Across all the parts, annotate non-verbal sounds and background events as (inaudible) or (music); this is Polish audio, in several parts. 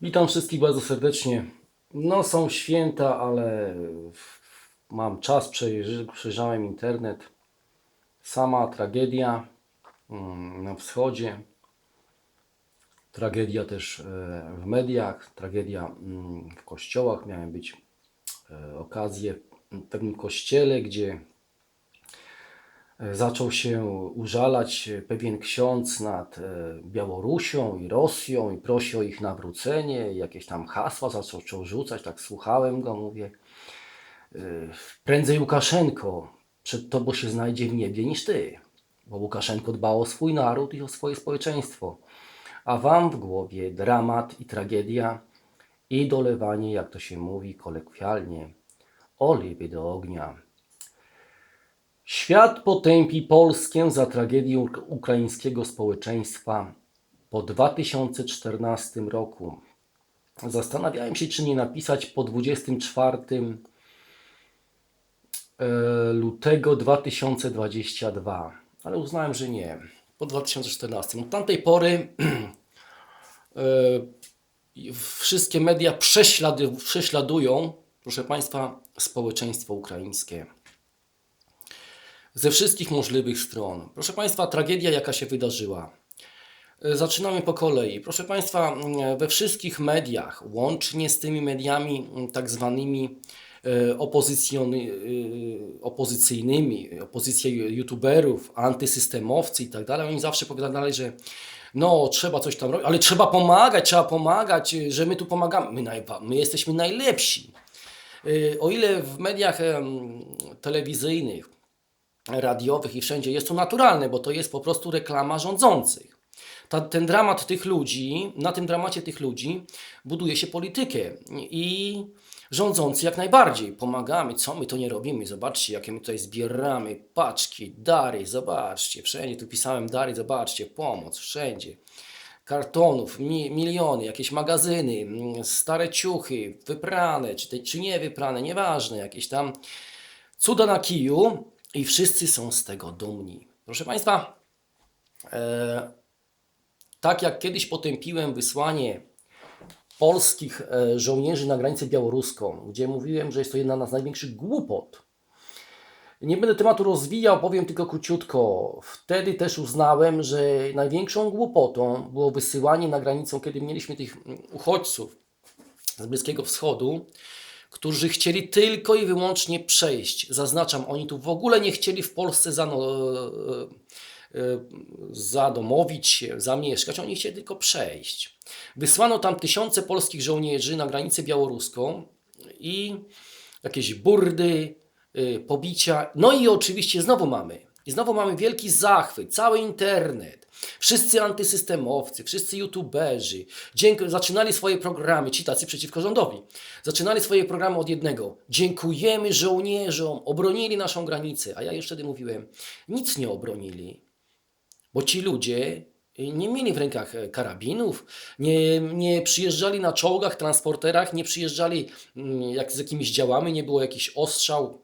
Witam wszystkich bardzo serdecznie. No, są święta, ale mam czas, przejrzałem internet. Sama tragedia mm, na wschodzie, tragedia też e, w mediach, tragedia mm, w kościołach. Miałem być e, okazję w pewnym kościele, gdzie zaczął się użalać pewien ksiądz nad e, Białorusią i Rosją i prosi o ich nawrócenie. Jakieś tam hasła zaczął rzucać, tak słuchałem go, mówię. e, Prędzej Łukaszenko przed tobą się znajdzie w niebie niż ty, bo Łukaszenko dbał o swój naród i o swoje społeczeństwo. A wam w głowie dramat i tragedia i dolewanie, jak to się mówi kolokwialnie, oliwy do ognia. Świat potępi Polskę za tragedię uk- ukraińskiego społeczeństwa po 2014 roku. Zastanawiałem się, czy nie napisać po 24 e, lutego 2022, ale uznałem, że nie. Po 2014. Od tamtej pory (clears throat) e, wszystkie media prześladują, proszę Państwa, społeczeństwo ukraińskie ze wszystkich możliwych stron. Proszę Państwa, tragedia, jaka się wydarzyła. E, Zaczynamy po kolei. Proszę Państwa, we wszystkich mediach, łącznie z tymi mediami tak zwanymi e, e, opozycyjnymi, opozycja youtuberów, antysystemowcy i tak dalej, oni zawsze powiadali, że no, trzeba coś tam robić, ale trzeba pomagać, trzeba pomagać, że my tu pomagamy. My, my jesteśmy najlepsi. O ile w mediach telewizyjnych, radiowych i wszędzie jest to naturalne, bo to jest po prostu reklama rządzących. Ta, ten dramat tych ludzi, na tym dramacie tych ludzi buduje się politykę i rządzący jak najbardziej pomagamy. Co my to nie robimy? Zobaczcie, jakie my tutaj zbieramy paczki, dary, zobaczcie, wszędzie tu pisałem dary, zobaczcie, pomoc, wszędzie. Kartonów, mi, miliony, jakieś magazyny, mm, stare ciuchy, wyprane, czy, te, czy nie nieważne, jakieś tam cuda na kiju i wszyscy są z tego dumni. Proszę Państwa, e, tak jak kiedyś potępiłem wysłanie polskich e, żołnierzy na granicę białoruską, gdzie mówiłem, że jest to jedna z największych głupot. Nie będę tematu rozwijał, powiem tylko króciutko. Wtedy też uznałem, że największą głupotą było wysyłanie na granicę, kiedy mieliśmy tych mm, uchodźców z Bliskiego Wschodu, którzy chcieli tylko i wyłącznie przejść. Zaznaczam, oni tu w ogóle nie chcieli w Polsce zano, e, e, zadomowić się, zamieszkać, oni chcieli tylko przejść. Wysłano tam tysiące polskich żołnierzy na granicę białoruską i jakieś burdy, pobicia. No i oczywiście znowu mamy. I znowu mamy wielki zachwyt, cały internet. Wszyscy antysystemowcy, wszyscy youtuberzy dzięki, zaczynali swoje programy, ci tacy przeciwko rządowi, zaczynali swoje programy od jednego. Dziękujemy żołnierzom, obronili naszą granicę. A ja już wtedy mówiłem, nic nie obronili, bo ci ludzie nie mieli w rękach e, karabinów, nie, nie przyjeżdżali na czołgach, transporterach, nie przyjeżdżali mm, jak z jakimiś działami, nie było jakiś ostrzał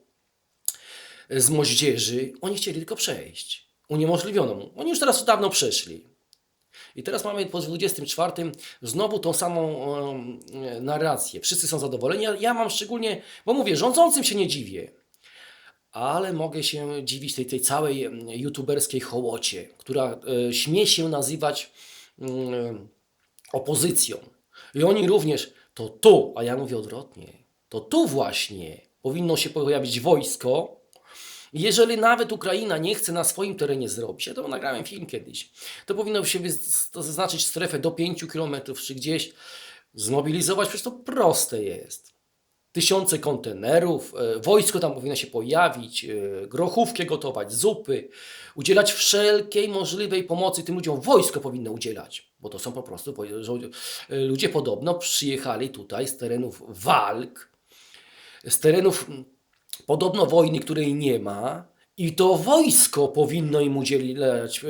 e, z moździerzy. Oni chcieli tylko przejść. Uniemożliwiono mu. Oni już teraz dawno przeszli. I teraz mamy po 24 znowu tą samą em, e, narrację. Wszyscy są zadowoleni. Ja, ja mam szczególnie, bo mówię, rządzącym się nie dziwię ale mogę się dziwić tej, tej całej youtuberskiej hołocie, która e, śmie się nazywać opozycją. I oni również, to tu, a ja mówię odwrotnie, to tu właśnie powinno się pojawić wojsko. Jeżeli nawet Ukraina nie chce na swoim terenie zrobić, ja to nagrałem film kiedyś, to powinno się to zaznaczyć strefę do 5 km czy gdzieś, zmobilizować, przecież to proste jest tysiące kontenerów, e, wojsko tam powinno się pojawić, e, grochówkę gotować, zupy, udzielać wszelkiej możliwej pomocy tym ludziom. Wojsko powinno udzielać, bo to są po prostu e, ludzie podobno przyjechali tutaj z terenów walk, z terenów podobno wojny, której nie ma i to wojsko powinno im udzielać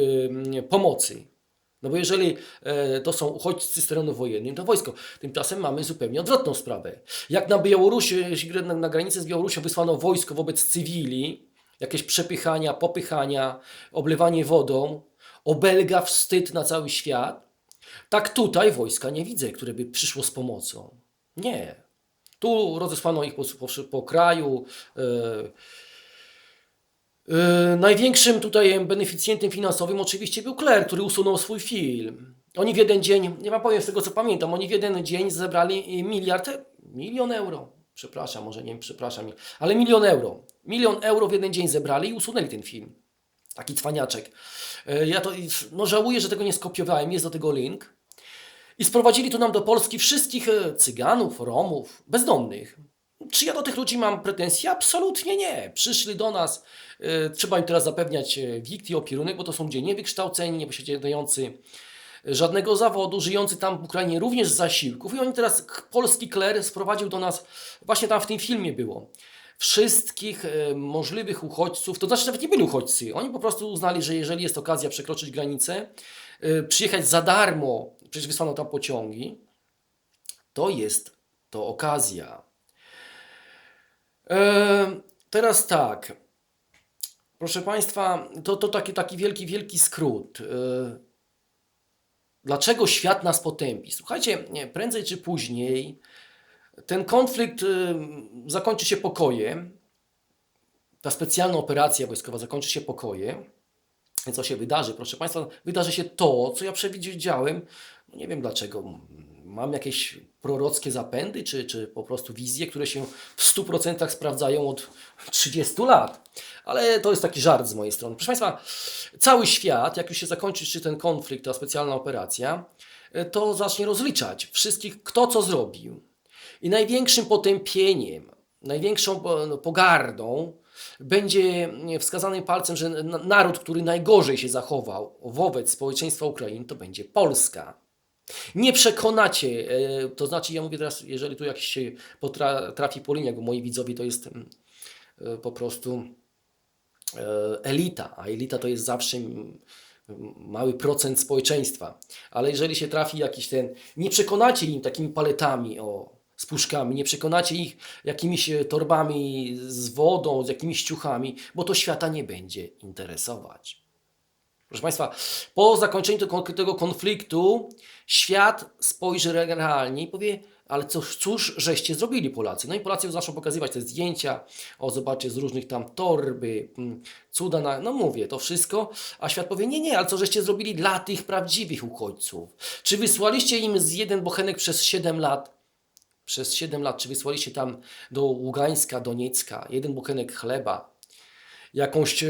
e, pomocy. No bo jeżeli e, to są uchodźcy z terenów wojennych, to wojsko. Tymczasem mamy zupełnie odwrotną sprawę. Jak na Białorusi, na, na granicy z Białorusią wysłano wojsko wobec cywili, jakieś przepychania, popychania, oblewanie wodą, obelga wstyd na cały świat, Tak tutaj wojska nie widzę, które by przyszło z pomocą. Nie. Tu rozesłano ich po, po, po kraju. e, e, największym tutaj beneficjentem finansowym oczywiście był Claire, który usunął swój film. Oni w jeden dzień, nie wam powiem z tego co pamiętam, oni w jeden dzień zebrali miliard, milion euro. Przepraszam, może nie przepraszam, ale milion euro. Milion euro w jeden dzień zebrali i usunęli ten film. Taki cwaniaczek. E, Ja to no, żałuję, że tego nie skopiowałem, jest do tego link. I sprowadzili tu nam do Polski wszystkich e, Cyganów, Romów, bezdomnych. Czy ja do tych ludzi mam pretensje? Absolutnie nie. Przyszli do nas, e, trzeba im teraz zapewniać e, wikt i opierunek, bo to są ludzie niewykształceni, nieposiadający żadnego zawodu, żyjący tam w Ukrainie również z zasiłków. I oni teraz, polski kler sprowadził do nas, właśnie tam w tym filmie było, wszystkich e, możliwych uchodźców, to znaczy nawet nie byli uchodźcy, oni po prostu uznali, że jeżeli jest okazja przekroczyć granicę, e, przyjechać za darmo, przecież wysłano tam pociągi, to jest to okazja. E, teraz tak, proszę Państwa, to, to taki, taki wielki, wielki skrót. E, Dlaczego świat nas potępi? Słuchajcie, nie, prędzej czy później ten konflikt y, zakończy się pokojem. Ta specjalna operacja wojskowa zakończy się pokojem. Co się wydarzy? Proszę Państwa, wydarzy się to, co ja przewidziałem. No nie wiem dlaczego. Mam jakieś prorockie zapędy, czy, czy po prostu wizje, które się w 100% sprawdzają od 30 lat. Ale to jest taki żart z mojej strony. Proszę Państwa, cały świat, jak już się zakończy czy ten konflikt, ta specjalna operacja, y, to zacznie rozliczać wszystkich, kto co zrobił. I największym potępieniem, największą po- no, pogardą będzie wskazanym palcem, że na- naród, który najgorzej się zachował wobec społeczeństwa Ukrainy, to będzie Polska. Nie przekonacie, e, to znaczy ja mówię teraz, jeżeli tu jakiś się potra- trafi po liniach, bo moi widzowie to jest mm, e, po prostu e, elita, a elita to jest zawsze mm, mały procent społeczeństwa. Ale jeżeli się trafi jakiś ten, nie przekonacie im takimi paletami, o, z puszkami, nie przekonacie ich jakimiś torbami z wodą, z jakimiś ciuchami, bo to świata nie będzie interesować. Proszę Państwa, po zakończeniu tego, konfliktu świat spojrzy realnie i powie, ale cóż, cóż żeście zrobili Polacy? No i Polacy zaczną pokazywać te zdjęcia, o zobaczcie z różnych tam torby, mm, cuda, na, no mówię, to wszystko, a świat powie, nie, nie, ale co żeście zrobili dla tych prawdziwych uchodźców? Czy wysłaliście im z jeden bochenek przez 7 lat? Przez 7 lat, czy wysłaliście tam do Ługańska, Doniecka, jeden buchenek chleba, jakąś e,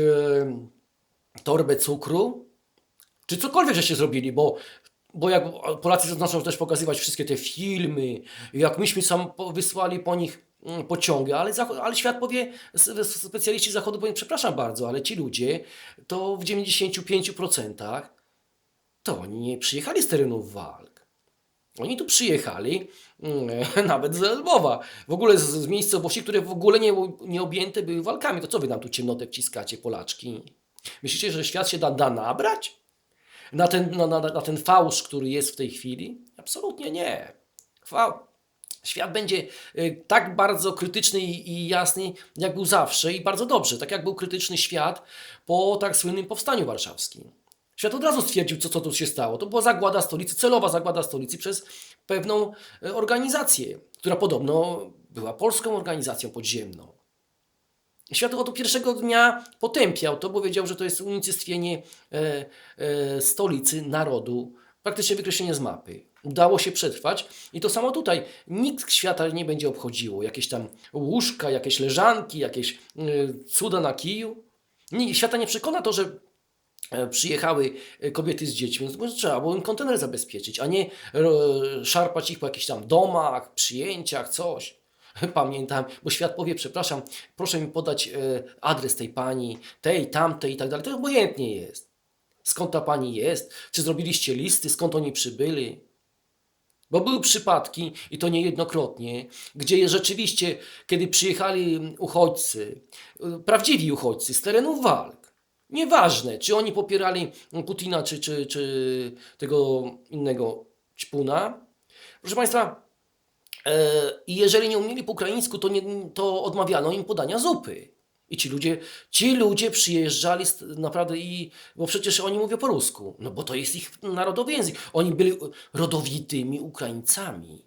torbę cukru, czy cokolwiek żeście zrobili, bo, bo jak Polacy zaczną też pokazywać wszystkie te filmy, jak myśmy sam wysłali po nich mm, pociągi, ale, ale świat powie, specjaliści Zachodu powie, przepraszam bardzo, ale ci ludzie to w 95% to oni nie przyjechali z terenów walk. Oni tu przyjechali mm, (laughs) nawet z Lwowa, w ogóle z, z miejscowości, które w ogóle nie, nie objęte były walkami. To co wy nam tu ciemnotę wciskacie, Polaczki? Myślicie, że świat się da, da nabrać? Na ten, na, na, na ten fałsz, który jest w tej chwili? Absolutnie nie. Świat będzie y, tak bardzo krytyczny i, i jasny, jak był zawsze i bardzo dobrze, tak jak był krytyczny świat po tak słynnym powstaniu warszawskim. Świat od razu stwierdził, co, co tu się stało. To była zagłada stolicy, celowa zagłada stolicy przez pewną y, organizację, która podobno była polską organizacją podziemną. Świat od pierwszego dnia potępiał to, bo wiedział, że to jest unicestwienie e, e, stolicy narodu, praktycznie wykreślenie z mapy. Udało się przetrwać i to samo tutaj. Nikt świata nie będzie obchodziło. Jakieś tam łóżka, jakieś leżanki, jakieś e, cuda na kiju. Nie, świata nie przekona to, że e, przyjechały e, kobiety z dziećmi, no, bo trzeba było im kontener zabezpieczyć, a nie e, szarpać ich po jakichś tam domach, przyjęciach, coś. (laughs) Pamiętam, bo świat powie, przepraszam, proszę mi podać e, adres tej pani, tej, tamtej i tak dalej. To obojętnie jest. Skąd ta pani jest? Czy zrobiliście listy, skąd oni przybyli? Bo były przypadki, i to niejednokrotnie, gdzie rzeczywiście, kiedy przyjechali uchodźcy, y, prawdziwi uchodźcy z terenów walk, nieważne, czy oni popierali Putina, czy, czy, czy tego innego ćpuna, proszę Państwa, e, i jeżeli nie umieli po ukraińsku, to, nie, to odmawiano im podania zupy. I ci ludzie, ci ludzie przyjeżdżali naprawdę i, bo przecież oni mówią po rusku, no bo to jest ich narodowy język. Oni byli rodowitymi Ukraińcami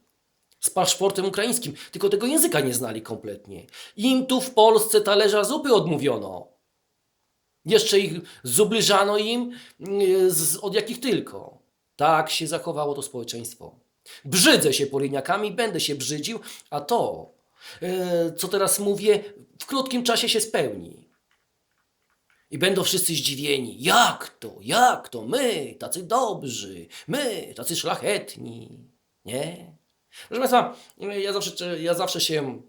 z paszportem ukraińskim, tylko tego języka nie znali kompletnie. Im tu w Polsce talerza zupy odmówiono. Jeszcze ich zubliżano im mm, z, od jakich tylko. Tak się zachowało to społeczeństwo. Brzydzę się poliniakami, będę się brzydził, a to, e, co teraz mówię, w krótkim czasie się spełni. I będą wszyscy zdziwieni. Jak to? Jak to? My, tacy dobrzy, my, tacy szlachetni. Nie? Proszę Państwa, ja zawsze, ja zawsze się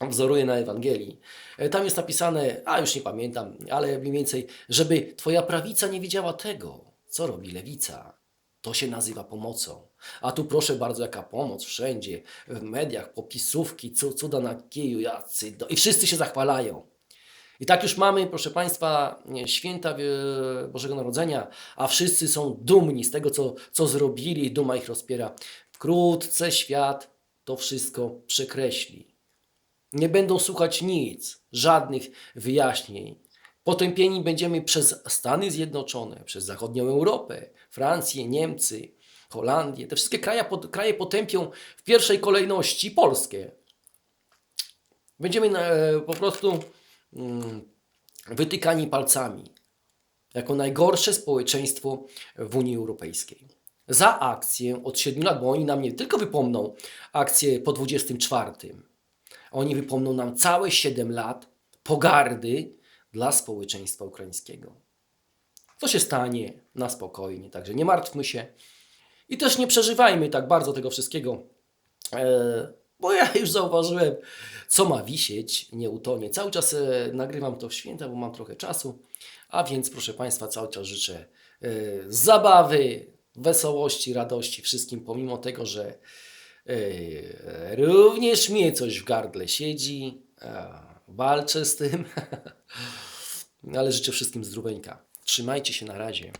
wzoruję na Ewangelii. E, Tam jest napisane, a już nie pamiętam, ale mniej więcej, żeby Twoja prawica nie widziała tego, co robi lewica. To się nazywa pomocą. A tu proszę bardzo, jaka pomoc wszędzie, w mediach, popisówki, cu- cuda na kiju, jacy, do... i wszyscy się zachwalają. I tak już mamy, proszę Państwa, święta Bożego Narodzenia, a wszyscy są dumni z tego, co, co zrobili, duma ich rozpiera. Wkrótce świat to wszystko przekreśli. Nie będą słuchać nic, żadnych wyjaśnień. Potępieni będziemy przez Stany Zjednoczone, przez zachodnią Europę, Francję, Niemcy, Holandię. Te wszystkie kraje, kraje potępią w pierwszej kolejności Polskę. Będziemy e, po prostu mm, wytykani palcami jako najgorsze społeczeństwo w Unii Europejskiej. Za akcję od 7 lat, bo oni nam nie tylko wypomną akcję po 24, oni wypomną nam całe 7 lat pogardy dla społeczeństwa ukraińskiego. Co się stanie na spokojnie, także nie martwmy się i też nie przeżywajmy tak bardzo tego wszystkiego, e, bo ja już zauważyłem, co ma wisieć, nie utonie. Cały czas e, nagrywam to w święta, bo mam trochę czasu, a więc proszę Państwa, cały czas życzę e, zabawy, wesołości, radości wszystkim, pomimo tego, że również mnie coś w gardle siedzi, walczę z tym, (laughs) ale życzę wszystkim zdroweńka. Trzymajcie się na razie.